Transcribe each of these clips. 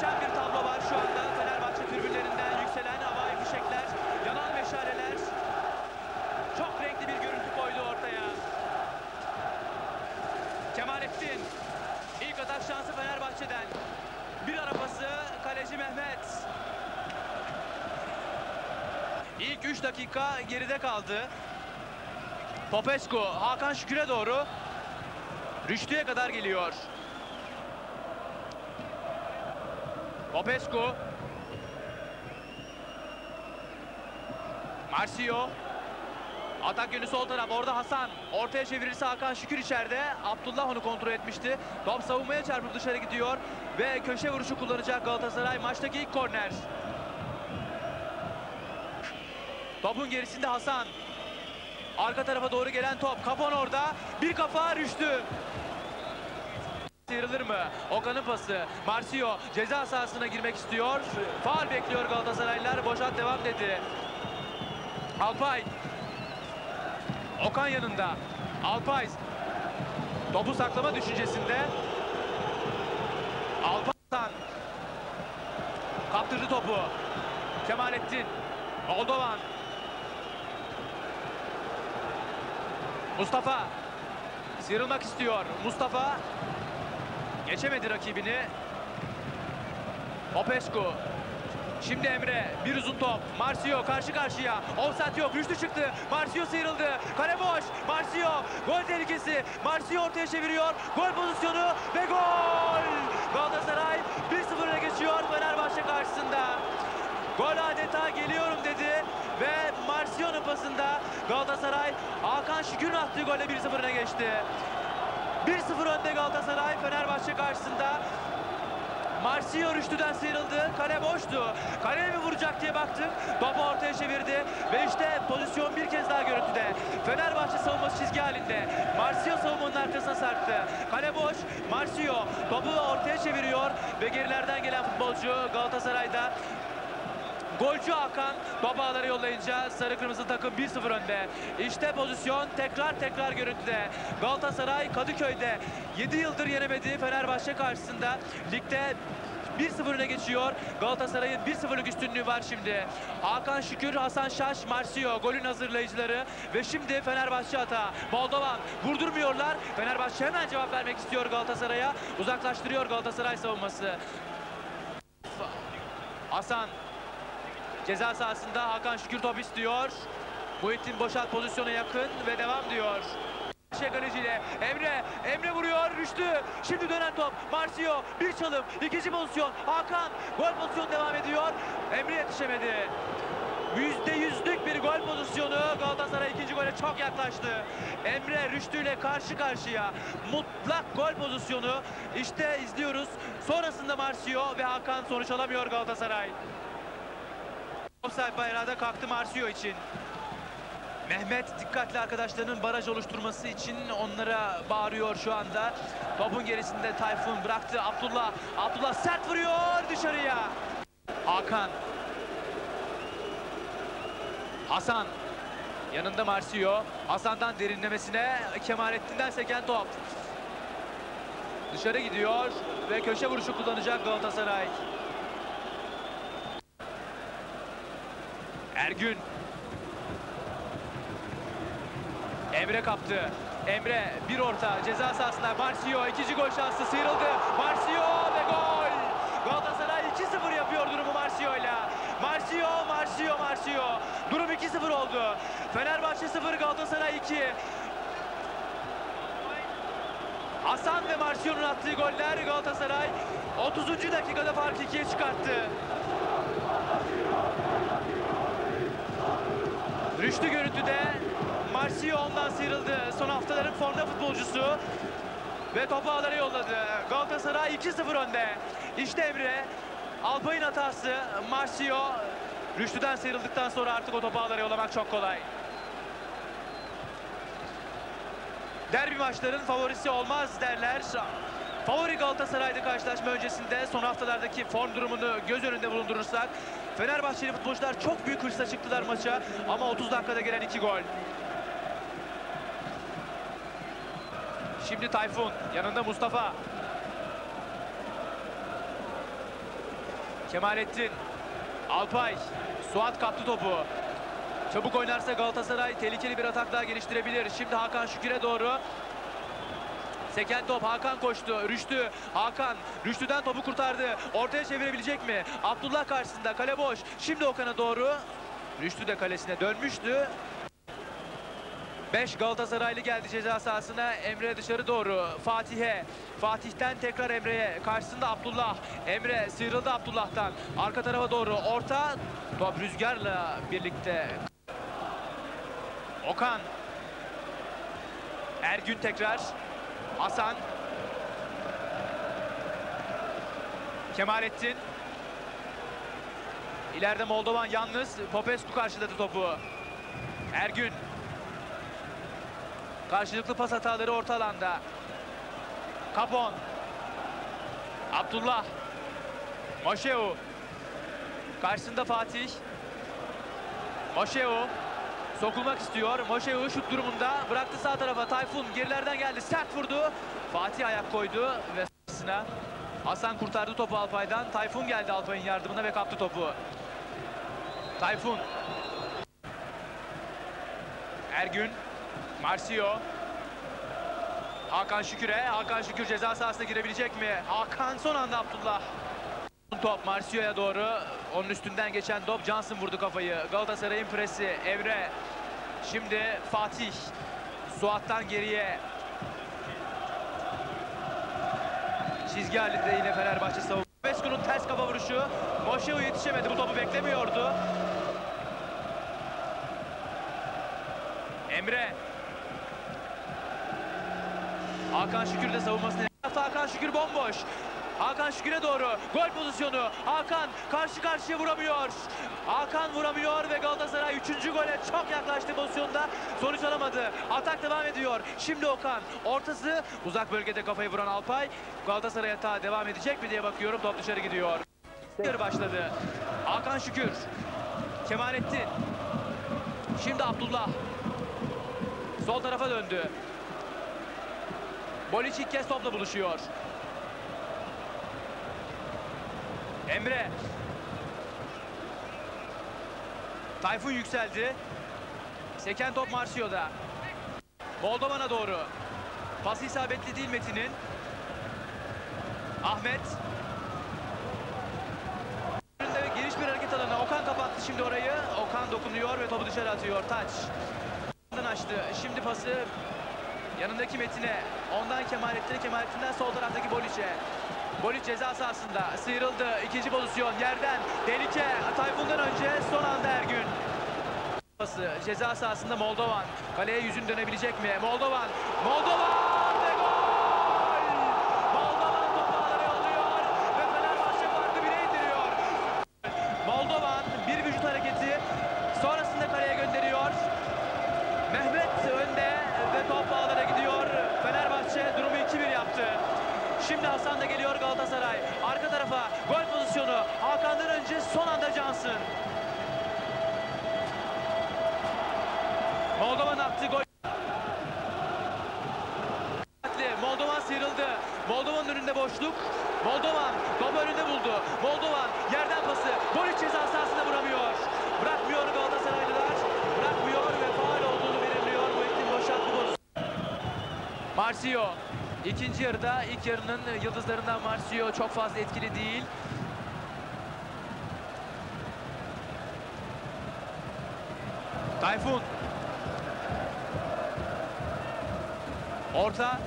Muhteşem bir tablo var şu anda Fenerbahçe tribünlerinden yükselen havai fişekler, yanan meşaleler. Çok renkli bir görüntü koydu ortaya. Kemalettin. İlk atak şansı Fenerbahçe'den. Bir ara pası kaleci Mehmet. İlk 3 dakika geride kaldı. Popescu Hakan Şükür'e doğru. Rüştü'ye kadar geliyor. Popescu. Marcio. Atak yönü sol taraf. Orada Hasan. Ortaya çevirirse Hakan Şükür içeride. Abdullah onu kontrol etmişti. Top savunmaya çarpıp dışarı gidiyor. Ve köşe vuruşu kullanacak Galatasaray. Maçtaki ilk korner. Topun gerisinde Hasan. Arka tarafa doğru gelen top. Kapon orada. Bir kafa rüştü. Sıyrılır mı? Okan'ın pası. Marcio ceza sahasına girmek istiyor. Faal bekliyor Galatasaraylılar. Boşalt devam dedi. Alpay. Okan yanında. Alpay. Topu saklama düşüncesinde. Alpay. Kaptırdı topu. Kemalettin. Moldovan. Mustafa. Sıyrılmak istiyor. Mustafa. Geçemedi rakibini. Popescu. Şimdi Emre. Bir uzun top. Marcio karşı karşıya. Offside yok. Rüştü çıktı. Marcio sıyrıldı. Kale boş. Marcio. Gol tehlikesi. Marcio ortaya çeviriyor. Gol pozisyonu ve gol. Galatasaray 1-0 öne geçiyor Fenerbahçe karşısında. Gol adeta geliyorum dedi ve Marcion'un pasında Galatasaray Hakan Şükür'ün attığı golle 1-0 öne geçti. 1-0 önde Galatasaray Fenerbahçe karşısında. Marcio Rüştü'den sıyrıldı. Kale boştu. Kaleye mi vuracak diye baktık. Topu ortaya çevirdi. Ve işte pozisyon bir kez daha görüntüde. Fenerbahçe savunması çizgi halinde. Marcio savunmanın arkasına sarktı. Kale boş. Marcio topu ortaya çeviriyor. Ve gerilerden gelen futbolcu Galatasaray'da Golcü Hakan ağlara yollayınca sarı kırmızı takım 1-0 önde. İşte pozisyon tekrar tekrar görüntüde. Galatasaray Kadıköy'de 7 yıldır yenemediği Fenerbahçe karşısında ligde 1-0 öne geçiyor. Galatasaray'ın 1-0'lık üstünlüğü var şimdi. Hakan Şükür, Hasan Şaş, Marcio golün hazırlayıcıları ve şimdi Fenerbahçe hata. Moldovan vurdurmuyorlar. Fenerbahçe hemen cevap vermek istiyor Galatasaray'a. Uzaklaştırıyor Galatasaray savunması. Hasan Ceza sahasında Hakan Şükür top istiyor. Muhittin boşalt pozisyona yakın ve devam diyor. Şey Emre, Emre vuruyor, Rüştü. Şimdi dönen top, Marcio, bir çalım, ikinci pozisyon, Hakan, gol pozisyonu devam ediyor. Emre yetişemedi. Yüzde yüzlük bir gol pozisyonu Galatasaray ikinci gole çok yaklaştı. Emre Rüştü ile karşı karşıya mutlak gol pozisyonu. İşte izliyoruz. Sonrasında Marcio ve Hakan sonuç alamıyor Galatasaray. Offside bayrağı da kalktı Marcio için. Mehmet dikkatli arkadaşlarının baraj oluşturması için onlara bağırıyor şu anda. Topun gerisinde Tayfun bıraktı Abdullah. Abdullah sert vuruyor dışarıya. Hakan. Hasan. Yanında Marcio. Hasan'dan derinlemesine Kemalettin'den seken top. Dışarı gidiyor ve köşe vuruşu kullanacak Galatasaray. Ergün. Emre kaptı. Emre bir orta ceza sahasında Marcio ikinci gol şansı sıyrıldı. Marcio ve gol. Galatasaray 2-0 yapıyor durumu Marcio ile. Marcio, Marcio, Marcio. Durum 2-0 oldu. Fenerbahçe 0, Galatasaray 2. Hasan ve Marcio'nun attığı goller Galatasaray 30. dakikada farkı ikiye çıkarttı. Rüştü görüntüde Marcio ondan sıyrıldı. Son haftaların formda futbolcusu. Ve topu ağlara yolladı. Galatasaray 2-0 önde. İşte Emre. Alpay'ın hatası. Marcio Rüştü'den sıyrıldıktan sonra artık o topu ağlara yollamak çok kolay. Derbi maçların favorisi olmaz derler. Favori Galatasaray'da karşılaşma öncesinde son haftalardaki form durumunu göz önünde bulundurursak Fenerbahçeli futbolcular çok büyük hırsla çıktılar maça ama 30 dakikada gelen iki gol. Şimdi Tayfun yanında Mustafa. Kemalettin. Alpay. Suat kaptı topu. Çabuk oynarsa Galatasaray tehlikeli bir atak daha geliştirebilir. Şimdi Hakan Şükür'e doğru. Seken top Hakan koştu. Rüştü. Hakan Rüştü'den topu kurtardı. Ortaya çevirebilecek mi? Abdullah karşısında kale boş. Şimdi Okan'a doğru. Rüştü de kalesine dönmüştü. 5 Galatasaraylı geldi ceza sahasına. Emre dışarı doğru. Fatih'e. Fatih'ten tekrar Emre'ye. Karşısında Abdullah. Emre sıyrıldı Abdullah'tan. Arka tarafa doğru. Orta. Top rüzgarla birlikte. Okan. Ergün tekrar. Hasan. Kemalettin. İleride Moldovan yalnız. Popescu karşıladı topu. Ergün. Karşılıklı pas hataları orta alanda. Kapon. Abdullah. Moşeu. Karşısında Fatih. Moşeu. Sokulmak istiyor. Moşeu şut durumunda. Bıraktı sağ tarafa. Tayfun gerilerden geldi. Sert vurdu. Fatih ayak koydu ve sırasına Hasan kurtardı topu Alpay'dan. Tayfun geldi Alpay'ın yardımına ve kaptı topu. Tayfun. Ergün. Marcio. Hakan Şükür'e. Hakan Şükür ceza sahasına girebilecek mi? Hakan son anda Abdullah. Top Marcio'ya doğru. Onun üstünden geçen top Johnson vurdu kafayı. Galatasaray'ın presi. Evre. Şimdi Fatih. Suat'tan geriye. Çizgi halinde yine Fenerbahçe savunma. Vesku'nun ters kafa vuruşu. Moşeu yetişemedi. Bu topu beklemiyordu. Emre. Hakan Şükür de savunmasını yaptı. Hakan Şükür bomboş. Hakan Şükür'e doğru gol pozisyonu. Hakan karşı karşıya vuramıyor. Hakan vuramıyor ve Galatasaray 3. gole çok yaklaştı pozisyonda. Sonuç alamadı. Atak devam ediyor. Şimdi Okan. Ortası uzak bölgede kafayı vuran Alpay. Galatasaray hata devam edecek mi diye bakıyorum. Top dışarı gidiyor. başladı. Hakan Şükür. Kemalettin. Şimdi Abdullah. Sol tarafa döndü. Boliç ilk kez topla buluşuyor. Emre. Tayfun yükseldi. Seken top Marsio'da. Moldovan'a doğru. Pas isabetli değil Metin'in. Ahmet. Geniş bir hareket alanı. Okan kapattı şimdi orayı. Okan dokunuyor ve topu dışarı atıyor. Taç. açtı. Şimdi pası yanındaki Metin'e. Ondan Kemalettin'e. Kemalettin'den sol taraftaki Boliç'e. Boliç ceza sahasında sıyrıldı. İkinci pozisyon yerden. Tehlike Tayfun'dan önce son anda Ergün. Pası ceza sahasında Moldovan. Kaleye yüzün dönebilecek mi? Moldovan. Moldovan ve gol! Moldovan topu ağlara yolluyor ve Fenerbahçe farkı bire indiriyor. Moldovan bir vücut hareketi sonrasında kaleye gönderiyor. Mehmet önde ve top ağlara gidiyor. Fenerbahçe durumu 2-1 yaptı. Şimdi Hasan da geliyor Galatasaray. Arka tarafa gol pozisyonu. Hakan'dan önce son anda Cansın. Moldovan attı gol. Moldovan sıyrıldı. Moldovan'ın önünde boşluk. Moldovan top önünde buldu. Moldovan yerden pası. Boliç ceza sahasında vuramıyor. Bırakmıyor Galatasaraylılar. Bırakmıyor ve faal olduğunu belirliyor. Muhittin boşalttı pozisyonu. Marcio ikinci yarıda ilk yarının yıldızlarından Marcio çok fazla etkili değil. Tayfun. Orta.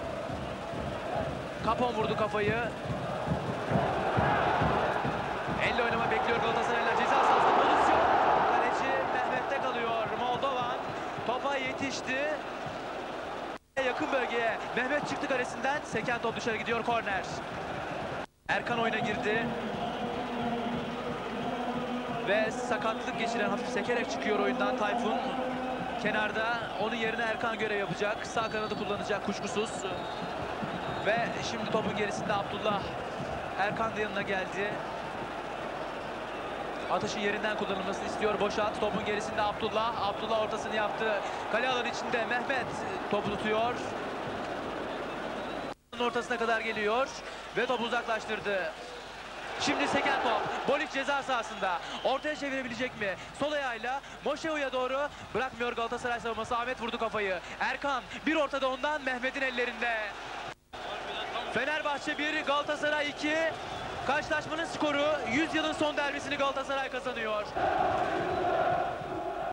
Kapon vurdu kafayı. Elle oynama bekliyor Galatasaraylılar. Ceza sahasında pozisyon. Kaleci Mehmet'te kalıyor. Moldovan topa yetişti. Yakın bölgeye Mehmet çıktı kalesinden. Seken top dışarı gidiyor korner. Erkan oyuna girdi. Ve sakatlık geçiren hafif sekerek çıkıyor oyundan Tayfun. Kenarda onun yerine Erkan görev yapacak. Sağ kanadı kullanacak kuşkusuz. Ve şimdi topun gerisinde Abdullah. Erkan da yanına geldi. Atışın yerinden kullanılmasını istiyor. Boşalt. Topun gerisinde Abdullah. Abdullah ortasını yaptı. Kale alanı içinde Mehmet topu tutuyor. Ortasına kadar geliyor ve topu uzaklaştırdı. Şimdi seken top. Bolik ceza sahasında. Ortaya çevirebilecek mi? Sol ayağıyla Moşeo'ya doğru bırakmıyor Galatasaray savunması. Ahmet vurdu kafayı. Erkan bir ortada ondan Mehmet'in ellerinde. Fenerbahçe 1, Galatasaray 2. Karşılaşmanın skoru 100 yılın son derbisini Galatasaray kazanıyor.